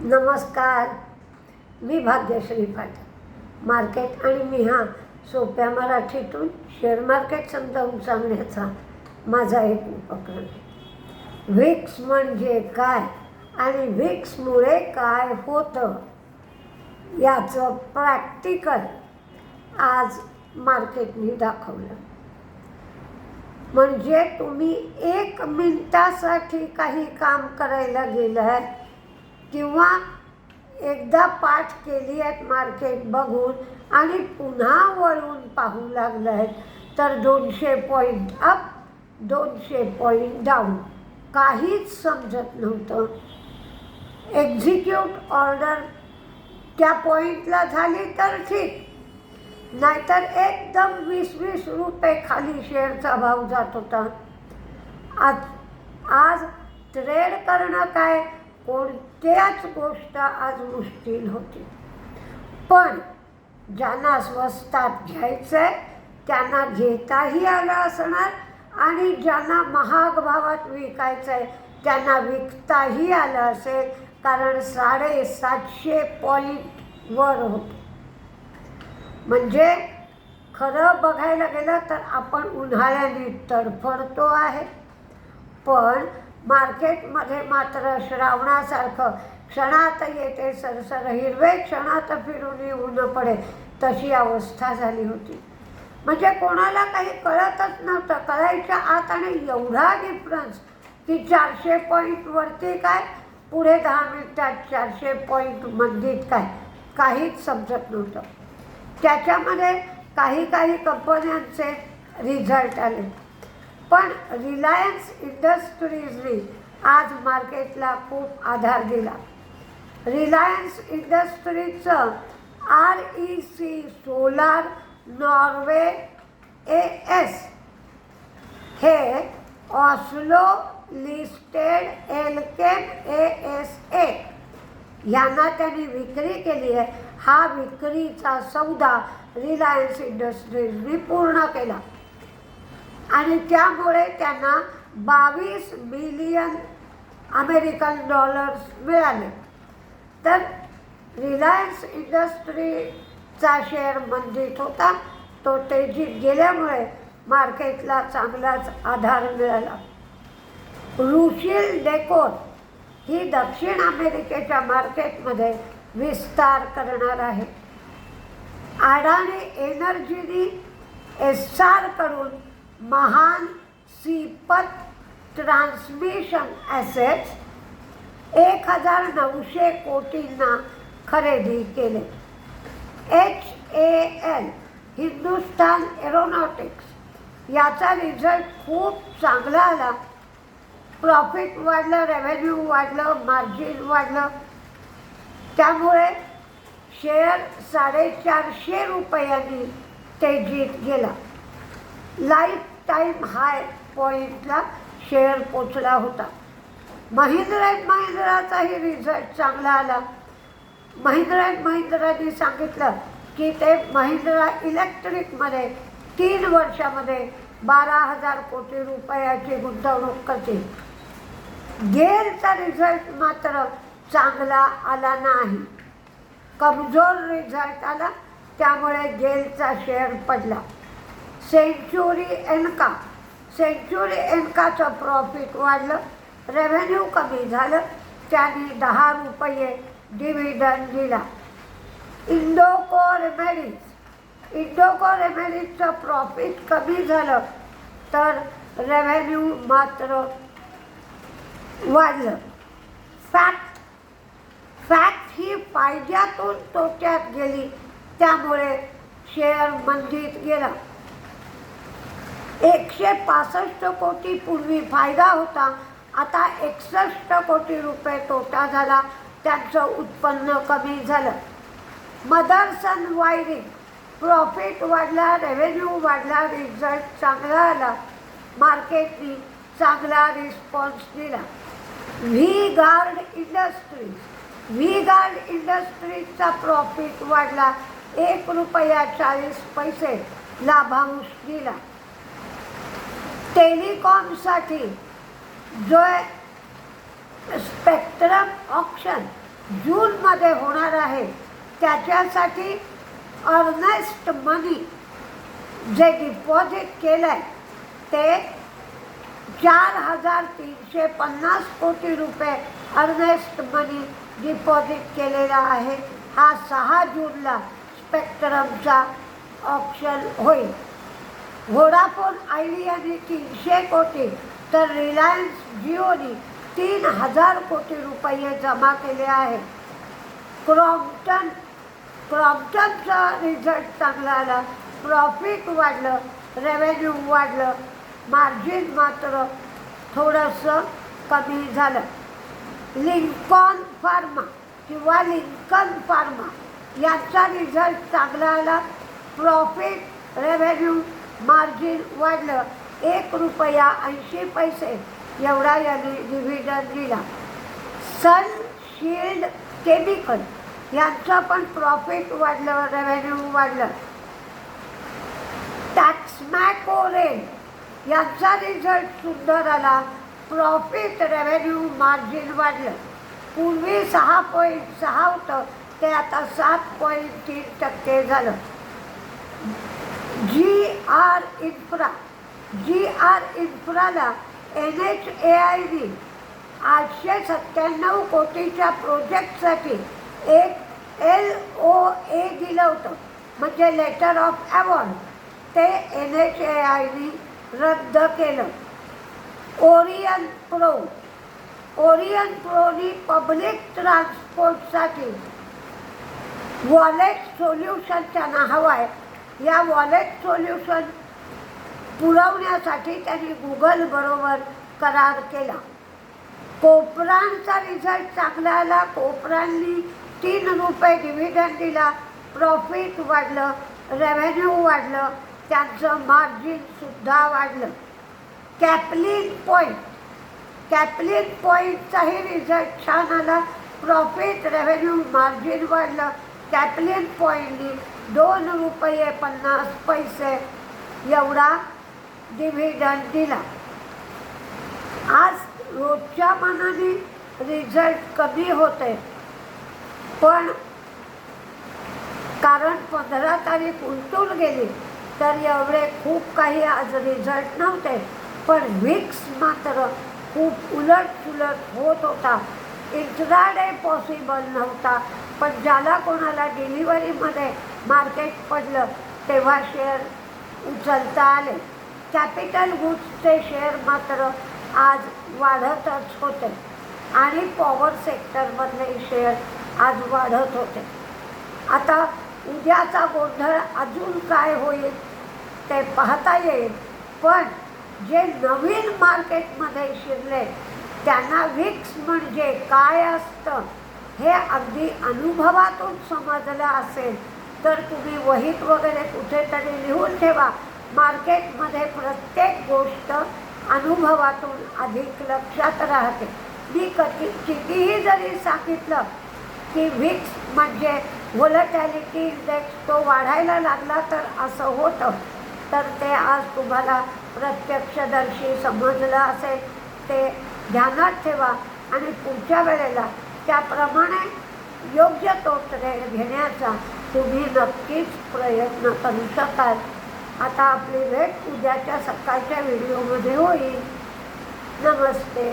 नमस्कार. मी भाग्यश्री पाटील. मार्केट आणि मी हा सोप्या मराठीतून शेअर मार्केट समजावून सांगण्याचा माझा एक उपक्रम. आहे व्हिक्स म्हणजे काय आणि व्हिक्समुळे काय होतं याचं प्रॅक्टिकल आज मार्केटने दाखवलं. म्हणजे तुम्ही एक मिनटासाठी काही काम करायला गेलं आहे किंवा एकदा पाठ केली आहेत मार्केट बघून आणि पुन्हा वळून पाहू लागलं आहे तर दोनशे पॉईंट अप दोनशे पॉईंट डाऊन. काहीच समजत नव्हतं. एक्झिक्यूट ऑर्डर त्या पॉईंटला झाली तर ठीक. नाहीतर एकदम वीस वीस रुपये खाली शेअरचा भाव जात होता. आज आज ट्रेड करणं काय? कोणत्याच गोष्ट आज मुश्किल होती. पण ज्यांना स्वस्तात घ्यायचं आहे त्यांना घेताही आलं असणार आणि ज्यांना महाग भावात विकायचं आहे त्यांना विकताही आलं असेल कारण साडेसातशे पॉईंट वर होते. म्हणजे खरं बघायला गेलं तर आपण उन्हाळ्याने तडफडतो आहे. पण मार्केटमध्ये मात्र श्रावणासारखं. क्षणात येते सरसर हिरवे क्षणात फिरून येऊन पडे. तशी अवस्था झाली होती. म्हणजे कोणाला काही कळतच नव्हतं. कळायच्या आत आणि एवढा डिफरन्स की चारशे पॉईंटवरती काय? पुढे दहा मिनिटात चारशे पॉईंट मंदीत काय? काहीच समजत नव्हतं. त्याच्यामध्ये काही काही कंपन्यांचे रिझल्ट आले. पण रिलायन्स इंडस्ट्रीजनी आज मार्केटला खूप आधार दिला. Reliance इंडस्ट्रीजचं R E C solar Norway A S हे Oslo listed Elkem A S A यांना त्यांनी विक्री केली आहे. हा विक्रीचा सौदा रिलायन्स इंडस्ट्रीजनी पूर्ण केला. आणि त्यामुळे त्यांना बावीस मिलियन अमेरिकन डॉलर्स मिळाले. तर रिलायन्स इंडस्ट्रीचा शेअर मंदीत होता. तो तेजीत गेल्यामुळे मार्केटला चांगलाच आधार मिळाला. रुशील डेकोर ही दक्षिण अमेरिकेच्या मार्केटमध्ये विस्तार करणार आहे. अडाणी एनर्जीनी एस्सार करून महान सीपत ट्रान्समिशन ॲसेट्स एक हजार नऊशे कोटींना खरेदी केले. H A L Hindustan Aeronautics याचा रिझल्ट खूप चांगला आला. प्रॉफिट वाढलं रेव्हेन्यू वाढलं मार्जिन वाढलं. त्यामुळे शेअर साडेचारशे रुपयांनी तेजीत गेला. लाईफ टाईम हाय पॉईंटला शेअर पोचला होता. महिंद्रा अँड महिंद्राचाही रिझल्ट चांगला आला. महिंद्रा अँड महिंद्राने सांगितलं की ते महिंद्रा इलेक्ट्रिकमध्ये तीन वर्षामध्ये बारा हजार कोटी रुपयाची गुंतवणूक करतील. गेलचा रिझल्ट मात्र चांगला आला नाही. कमजोर रिझल्ट आला त्यामुळे गेलचा शेअर पडला. Century Enka. सेंच्युरी एनकाचं प्रॉफिट वाढलं. रेव्हेन्यू कमी झालं. त्याने दहा रुपये डिव्हिडंड दिला. इंडोको रेमेडीज इंडोको रेमेडीजचं प्रॉफिट कमी झालं. तर रेव्हेन्यू मात्र वाढलं. फॅक्ट फॅक्ट ही फायद्यातून तोट्यात गेली. त्यामुळे शेअर मंदीत गेला. एकशे पासष्ट कोटी पूर्वी फायदा होता. आता एकसष्ट कोटी रुपये तोटा झाला. त्यांचं उत्पन्न कमी झालं. मदरसन वायरिंग. प्रॉफिट वाढला रेव्हेन्यू वाढला रिझल्ट चांगला आला. मार्केटनी चांगला रिस्पॉन्स दिला. V Guard Industries V Guard इंडस्ट्रीजचा profit वाढला. एक रुपया चाळीस पैसे लाभांश दिला. टेलिकॉमसाठी जो स्पेक्ट्रम ऑप्शन जूनमध्ये होणार आहे. त्याच्यासाठी अर्नेस्ट मनी जे डिपॉझिट केलं आहे ते चार हजार तीनशे पन्नास कोटी रुपये अर्नेस्ट मनी डिपॉझिट केलेला आहे. हा सहा जूनला स्पेक्ट्रमचा ऑप्शन होईल. व्होडाफोन आयडियाने तीनशे कोटी तर रिलायन्स जिओनी तीन हजार कोटी रुपये जमा केले आहेत. क्रॉम्प्टन क्रॉम्प्टनचा रिझल्ट चांगला आला. प्रॉफिट वाढलं रेव्हेन्यू वाढलं. मार्जिन मात्र थोडंसं कमी झालं. लिंकॉन फार्मा किंवा लिंकन फार्मा यांचा रिझल्ट चांगला आला. प्रॉफिट रेव्हेन्यू मार्जिन वाढलं. एक रुपया ऐंशी पैसे एवढा याने डिव्हिडंड दिला. सनशील्ड केमिकल यांचं पण प्रॉफिट वाढलं रेव्हेन्यू वाढलं. टॅक्समॅकोरेन यांचा रिझल्ट सुंदर आला. प्रॉफिट रेव्हेन्यू मार्जिन वाढलं. पूर्वी सहा पॉईंट सहा होतं ते आता सात पॉईंट तीन टक्के झालं. G R infra G R इन्फ्राला N H A I D आठशे सत्त्याण्णव कोटीच्या प्रोजेक्टसाठी एक एल ओ ए दिलं होतं. म्हणजे लेटर ऑफ अवॉर्ड ते एन एच ए आय आयनी रद्द केलं. ओरियन प्रो ओरियन प्रोनी पब्लिक ट्रान्सपोर्टसाठी वॉलेट सोल्युशनच्या त्यांना आहे या वॉलेट सोल्युशन पुरवण्यासाठी त्यांनी गुगलबरोबर करार केला. कोपरांचा रिझल्ट चांगला आला. कोपरांनी तीन रुपये डिव्हिडंड दिला. प्रॉफिट वाढलं. रेव्हेन्यू वाढलं. त्यांचं मार्जिनसुद्धा वाढलं. कॅपलिन पॉईंट कॅपलिन पॉईंटचाही रिझल्ट छान आला. प्रॉफिट रेव्हेन्यू मार्जिन वाढलं. कॅपलिन पॉईंटनी दोन रुपये पन्नास पैसे एवढा डिव्हिडंड दिला. आज रोजच्या मनाने रिझल्ट कमी होते पण कारण पंधरा तारीख उलटून गेली तर एवढे खूप काही आज रिझल्ट नव्हते. पण विक्स मात्र खूप उलट सुलट होत होता. इंट्राडे पॉसिबल नव्हता. पण ज्याला कोणाला डिलिव्हरीमध्ये मार्केट पडलं तेव्हा शेअर उचलता आले. कॅपिटल गुड्सचे शेअर मात्र आज वाढतच होते. आणि पॉवर सेक्टरमधले शेअर आज वाढत होते. आता उद्याचा गोंधळ अजून काय होईल ते पाहता येईल. पण जे नवीन मार्केटमध्ये शिरले त्यांना विक्स म्हणजे काय असतं हे अगदी अनुभवातून समजलं असेल. तर तुम्ही वहीत वगैरे कुठेतरी लिहून ठेवा. मार्केटमध्ये प्रत्येक गोष्ट अनुभवातून अधिक लक्षात राहते. मी कधी कितीही जरी सांगितलं की विक्स म्हणजे व्होलटॅलिटी इंडेक्स तो वाढायला लागला तर असं होतं. तर ते आज तुम्हाला प्रत्यक्षदर्शी समजलं असेल. ते ध्यानात ठेवा आणि पुढच्या वेळेला त्याप्रमाणे योग्य तो ट्रेड घेण्याचा तुम्ही नक्कीच प्रयत्न करू शकाल. आता आपली भेट उद्याच्या सकाळच्या व्हिडिओमध्ये होईल. नमस्ते.